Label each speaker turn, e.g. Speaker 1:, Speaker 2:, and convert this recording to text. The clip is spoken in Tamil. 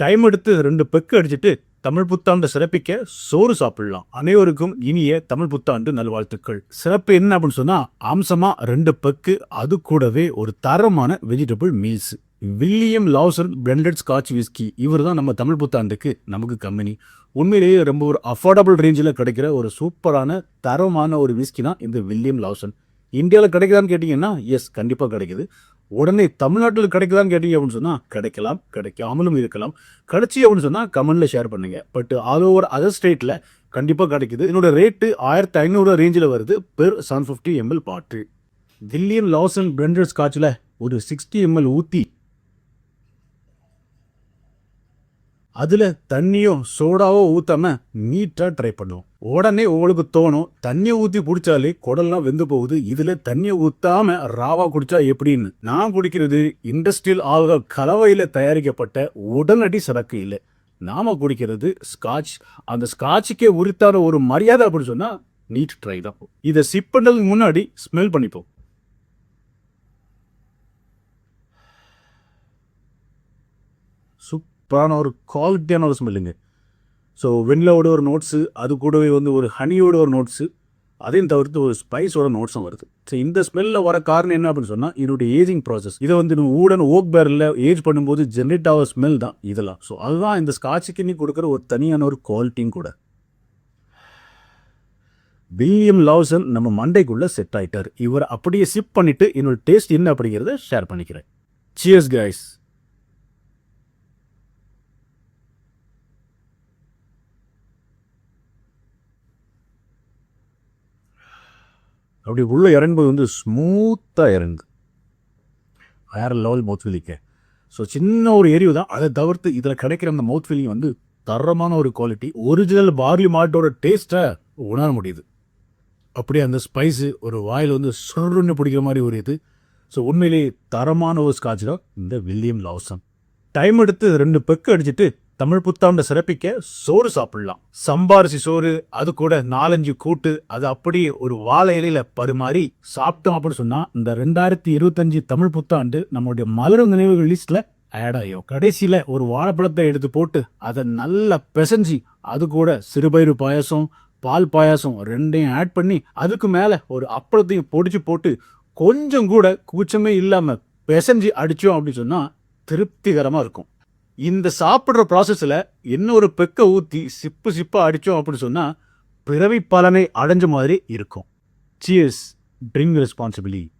Speaker 1: டைம் எடுத்து ரெண்டு பெக்கு அடிச்சுட்டு தமிழ் புத்தாண்டு சிறப்பிக்க சோறு சாப்பிடலாம். அனைவருக்கும் இனிய தமிழ் புத்தாண்டு நல்வாழ்த்துக்கள். சிறப்பு என்ன அப்படின்னு சொன்னா அம்சமா ரெண்டு பெக்கு அது கூடவே ஒரு தரமான vegetable meals William Lawson blended Scotch whisky இவர் தான் நம்ம தமிழ் புத்தாண்டுக்கு நமக்கு கம்பெனி. உண்மையிலேயே ரொம்ப ஒரு அஃபோர்டபுள் ரேஞ்சில் கிடைக்கிற ஒரு சூப்பரான தரமான ஒரு விஸ்கி தான் இந்த வில்லியம் லாசன் இந்தியாவில் கிடைக்குதான்னு கேட்டிங்கன்னா எஸ் கண்டிப்பாக கிடைக்குது. உடனே தமிழ்நாட்டில் கிடைக்குதான்னு கேட்டீங்க அப்படின்னு சொன்னால் கிடைக்கலாம் கிடைக்காமலும் இருக்கலாம். கிடைச்சி அப்படின்னு சொன்னால் கமெண்ட்ல ஷேர் பண்ணுங்கள் பட் ஆல் ஓவர் அதர் ஸ்டேட்டில் கண்டிப்பாக கிடைக்குது. என்னோட ரேட்டு ஆயிரத்தி ஐநூறு ரேஞ்சில் வருது பெர் செவன் ஃபிஃப்டி எம்எல் பாட்டு. தில்லியன் லாஸ் அண்ட் பிரெண்டர்ஸ் ஸ்காட்சில் ஒரு சிக்ஸ்டி எம்எல் ஊற்றி அதில் தண்ணியோ சோடாவோ ஊற்றாம நீட்டாக ட்ரை பண்ணுவோம் உடனே உங்களுக்கு தோணும் தண்ணியை ஊற்றி குடிச்சாலே குடல்லாம் வெந்து போகுது இதில் தண்ணியை ஊற்றாம ராவா குடிச்சா எப்படின்னு. நான் குடிக்கிறது இண்டஸ்ட்ரியல் ஆக கலவையில் தயாரிக்கப்பட்ட உடனடி சரக்கு இல்லை. நாம் குடிக்கிறது ஸ்காட்ச் அந்த ஸ்காட்சுக்கே உரித்தான ஒரு மரியாதை அப்படின்னு சொன்னால் நீட் ட்ரை தான். இதை சிப் பண்ணுறதுக்கு முன்னாடி ஸ்மெல் பண்ணிப்போம். சூப்பரான ஒரு குவாலிட்டியான ஒரு ஸ்மெல்லுங்க ஸோ வெண்ணிலாவோட ஒரு நோட்ஸு அது கூடவே வந்து ஒரு ஹனியோட ஒரு நோட்ஸு அதையும் தவிர்த்து ஒரு ஸ்பைஸோட நோட்ஸும் வருது. ஸோ இந்த ஸ்மெல்லில் வர காரணம் என்ன அப்படின்னு சொன்னால் இதனுடைய ஏஜிங் ப்ராசஸ் இதை வந்து நம்ம ஊடன் ஓக் பேரில் ஏஜ் பண்ணும்போது ஜென்ரேட் ஆகிற ஸ்மெல் தான் இதெல்லாம். ஸோ அதுதான் இந்த ஸ்காட்சுக்கு நீ கொடுக்குற ஒரு தனியான ஒரு குவாலிட்டியும் கூட. வில்லியம் லாவ்சன் நம்ம மண்டைக்குள்ளே செட் ஆகிட்டார் இவர் அப்படியே சிப் பண்ணிவிட்டு என்னோட டேஸ்ட் என்ன அப்படிங்கிறத ஷேர் பண்ணிக்கிறேன். சியர்ஸ் கைஸ் அப்படி உள்ள இறங்கும்போது வந்து ஸ்மூத்தாக இறங்கு. வேறு லெவல் மவுத் ஃபீலிங்க ஸோ சின்ன ஒரு எரிவு தான். அதை தவிர்த்து இதில் கிடைக்கிற அந்த மவுத் ஃபீலிங் வந்து தரமான ஒரு குவாலிட்டி ஒரிஜினல் பார்லி மாட்டோட டேஸ்ட்டை உணர முடியுது. அப்படியே அந்த ஸ்பைஸு ஒரு வாயில் வந்து சுருன்னு பிடிக்கிற மாதிரி ஒரு இது ஸோ உண்மையிலேயே தரமான ஒரு ஸ்காட்ச் தான் இந்த வில்லியம் லாவ்சன். டைம் எடுத்து ரெண்டு பெக்கு அடிச்சுட்டு தமிழ் புத்தாண்டை சிறப்பிக்க சோறு சாப்பிடலாம். சம்பாரிசி சோறு அது கூட நாலஞ்சு கூட்டு அது அப்படியே ஒரு வாழை இலையில பருமாறி சாப்பிட்டோம் அப்படின்னு சொன்னா இந்த ரெண்டாயிரத்தி இருபத்தஞ்சு தமிழ் புத்தாண்டு நம்மளுடைய மலரும் நினைவுகள் லிஸ்ட்ல ஆட் ஆகும் கடைசியில ஒரு வாழைப்பழத்தை எடுத்து போட்டு அதை நல்லா பிசைஞ்சு அது கூட சிறுபயிறு பாயாசம் பால் பாயாசம் ரெண்டையும் ஆட் பண்ணி அதுக்கு மேலே ஒரு அப்பளத்தையும் பொடிச்சு போட்டு கொஞ்சம் கூட கூச்சமே இல்லாமல் பிசைஞ்சு அடித்தோம் அப்படின்னு சொன்னால் திருப்திகரமாக இருக்கும். இந்த சாப்பிட்ற ப்ராசஸில் என்ன ஒரு பெக்க ஊற்றி சிப்பு சிப்பாக அடித்தோம் அப்படின்னு சொன்னால் பிறவி பலனை அடைஞ்ச மாதிரி இருக்கும். Cheers drink responsibility